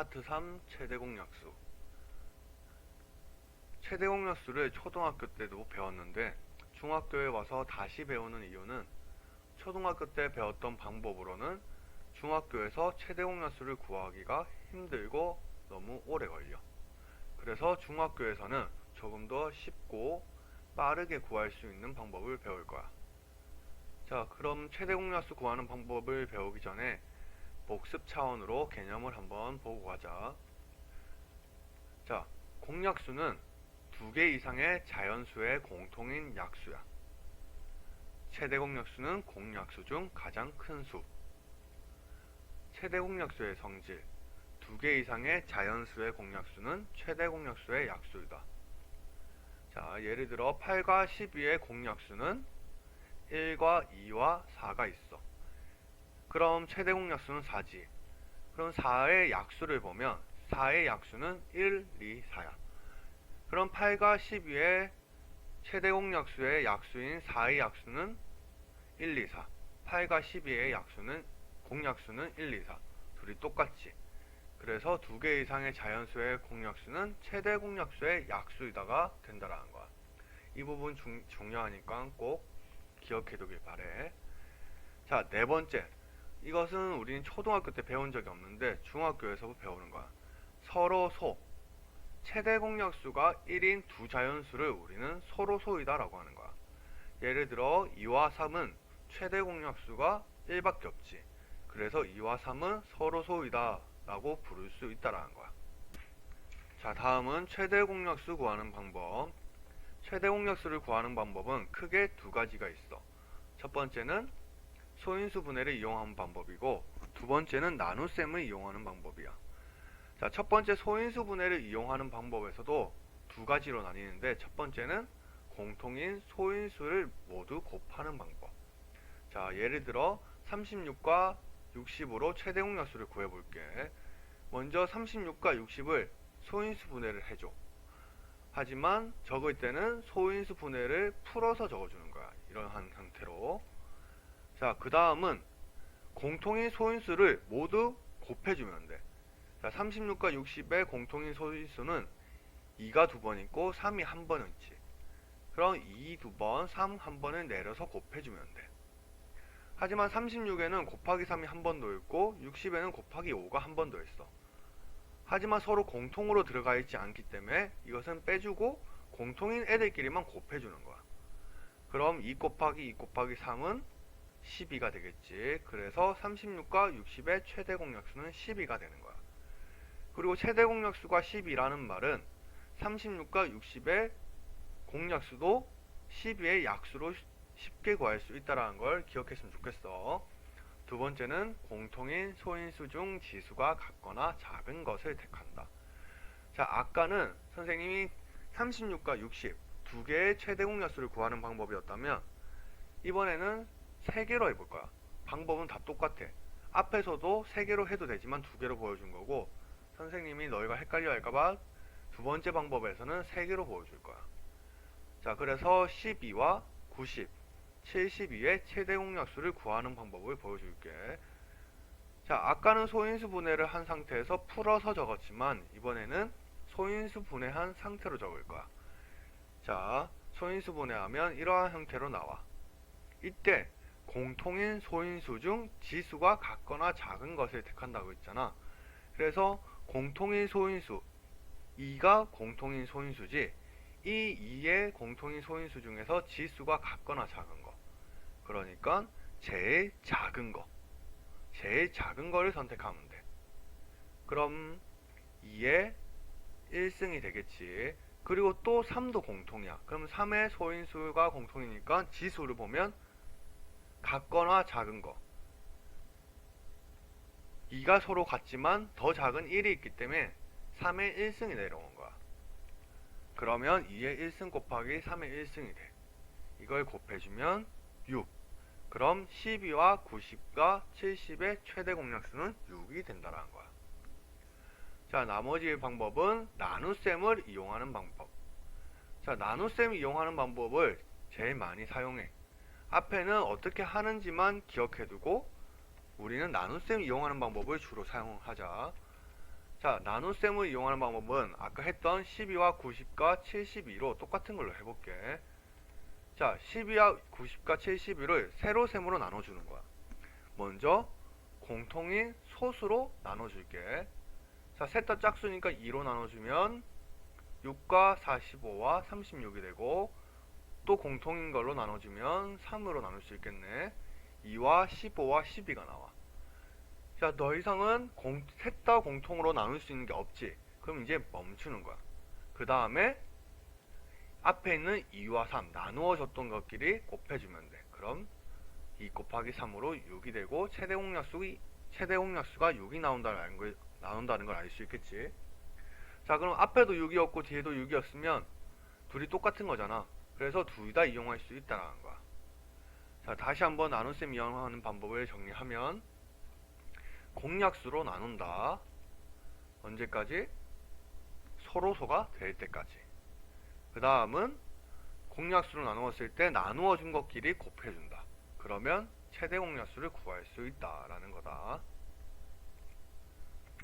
파트 3 최대 공약수 최대 공약수를 초등학교 때도 배웠는데 중학교에 와서 다시 배우는 이유는 초등학교 때 배웠던 방법으로는 중학교에서 최대 공약수를 구하기가 힘들고 너무 오래 걸려. 그래서 중학교에서는 조금 더 쉽고 빠르게 구할 수 있는 방법을 배울 거야. 자, 그럼 최대 공약수 구하는 방법을 배우기 전에 복습 차원으로 개념을 한번 보고 가자. 자, 공약수는 두 개 이상의 자연수의 공통인 약수야. 최대 공약수는 공약수 중 가장 큰 수. 최대 공약수의 성질. 두 개 이상의 자연수의 공약수는 최대 공약수의 약수이다. 자, 예를 들어 8과 12의 공약수는 1과 2와 4가 있어. 그럼 최대 공약수는 4지. 그럼 4의 약수를 보면 4의 약수는 1, 2, 4야. 그럼 8과 12의 최대 공약수의 약수인 4의 약수는 1, 2, 4. 8과 12의 약수는 공약수는 1, 2, 4. 둘이 똑같지. 그래서 두 개 이상의 자연수의 공약수는 최대 공약수의 약수이다가 된다라는 거야. 이 부분 중, 중요하니까 꼭 기억해두길 바래. 자, 네 번째. 이것은 우리는 초등학교 때 배운 적이 없는데 중학교에서 배우는 거야. 서로 소. 최대 공약수가 1인 두 자연수를 우리는 서로 소이다라고 하는 거야. 예를 들어 2와 3은 최대 공약수가 1밖에 없지. 그래서 2와 3은 서로 소이다 라고 부를 수 있다라는 거야. 자, 다음은 최대 공약수 구하는 방법. 최대 공약수를 구하는 방법은 크게 두 가지가 있어. 첫 번째는 소인수 분해를 이용하는 방법이고 두 번째는 나눗셈을 이용하는 방법이야. 자, 첫 번째 소인수 분해를 이용하는 방법에서도 두 가지로 나뉘는데 첫 번째는 공통인 소인수를 모두 곱하는 방법. 자, 예를 들어 36과 60으로 최대 공약수를 구해 볼게. 먼저 36과 60을 소인수 분해를 해 줘. 하지만 적을 때는 소인수 분해를 풀어서 적어주는 거야. 이러한 형태로. 자, 그 다음은 공통인 소인수를 모두 곱해주면 돼. 자, 36과 60의 공통인 소인수는 2가 두 번 있고 3이 한 번 있지. 그럼 2 두 번, 3 한 번을 내려서 곱해주면 돼. 하지만 36에는 곱하기 3이 한 번 더 있고 60에는 곱하기 5가 한 번 더 있어. 하지만 서로 공통으로 들어가 있지 않기 때문에 이것은 빼주고 공통인 애들끼리만 곱해주는 거야. 그럼 2 곱하기 2 곱하기 3은 12가 되겠지. 그래서 36과 60의 최대 공약수는 12가 되는 거야. 그리고 최대 공약수가 12라는 말은 36과 60의 공약수도 12의 약수로 쉽게 구할 수 있다는 걸 기억했으면 좋겠어. 두 번째는 공통인 소인수 중 지수가 같거나 작은 것을 택한다. 자, 아까는 선생님이 36과 60 두 개의 최대 공약수를 구하는 방법이었다면 이번에는 세 개로 해볼 거야. 방법은 다 똑같아. 앞에서도 세 개로 해도 되지만 두 개로 보여준 거고 선생님이 너희가 헷갈려 할까봐 두 번째 방법에서는 세 개로 보여줄 거야. 자, 그래서 12와 90 72의 최대 공약수를 구하는 방법을 보여줄게. 자, 아까는 소인수 분해를 한 상태에서 풀어서 적었지만 이번에는 소인수 분해한 상태로 적을 거야. 자, 소인수 분해하면 이러한 형태로 나와. 이때 공통인 소인수 중 지수가 같거나 작은 것을 택한다고 했잖아. 그래서 공통인 소인수 2가 공통인 소인수지 이 2의 공통인 소인수 중에서 지수가 같거나 작은 거. 그러니까 제일 작은 거. 제일 작은 거를 선택하면 돼. 그럼 2의 1승이 되겠지. 그리고 또 3도 공통이야. 그럼 3의 소인수가 공통이니까 지수를 보면 같거나 작은 거. 2가 서로 같지만 더 작은 1이 있기 때문에 3의 1승이 내려온 거야. 그러면 2의 1승 곱하기 3의 1승이 돼. 이걸 곱해주면 6. 그럼 12와 90과 70의 최대 공약수는 6이 된다는 거야. 자, 나머지 방법은 나눗셈을 이용하는 방법. 자, 나눗셈 이용하는 방법을 제일 많이 사용해. 앞에는 어떻게 하는지만 기억해두고 우리는 나눗셈 이용하는 방법을 주로 사용하자. 자, 나눗셈을 이용하는 방법은 아까 했던 12와 90과 72로 똑같은 걸로 해볼게. 자, 12와 90과 72를 세로셈으로 나눠주는 거야. 먼저 공통인 소수로 나눠줄게. 자, 셋 다 짝수니까 2로 나눠주면 6과 45와 36이 되고 또 공통인 걸로 나눠주면 3으로 나눌 수 있겠네. 2와 15와 12가 나와. 자, 더 이상은 셋 다 공통으로 나눌 수 있는 게 없지. 그럼 이제 멈추는 거야. 그 다음에 앞에 있는 2와 3 나누어졌던 것끼리 곱해주면 돼. 그럼 2 곱하기 3으로 6이 되고 최대 공약수가 최대 공약수가 6이 나온다는 걸, 나온다는 걸 알 수 있겠지. 자, 그럼 앞에도 6이었고 뒤에도 6이었으면 둘이 똑같은 거잖아. 그래서 둘 다 이용할 수 있다는 거야. 자, 다시 한번 나눗셈 이용하는 방법을 정리하면 공약수로 나눈다. 언제까지? 서로소가 될 때까지. 그 다음은 공약수로 나누었을 때 나누어 준 것끼리 곱해준다. 그러면 최대 공약수를 구할 수 있다라는 거다.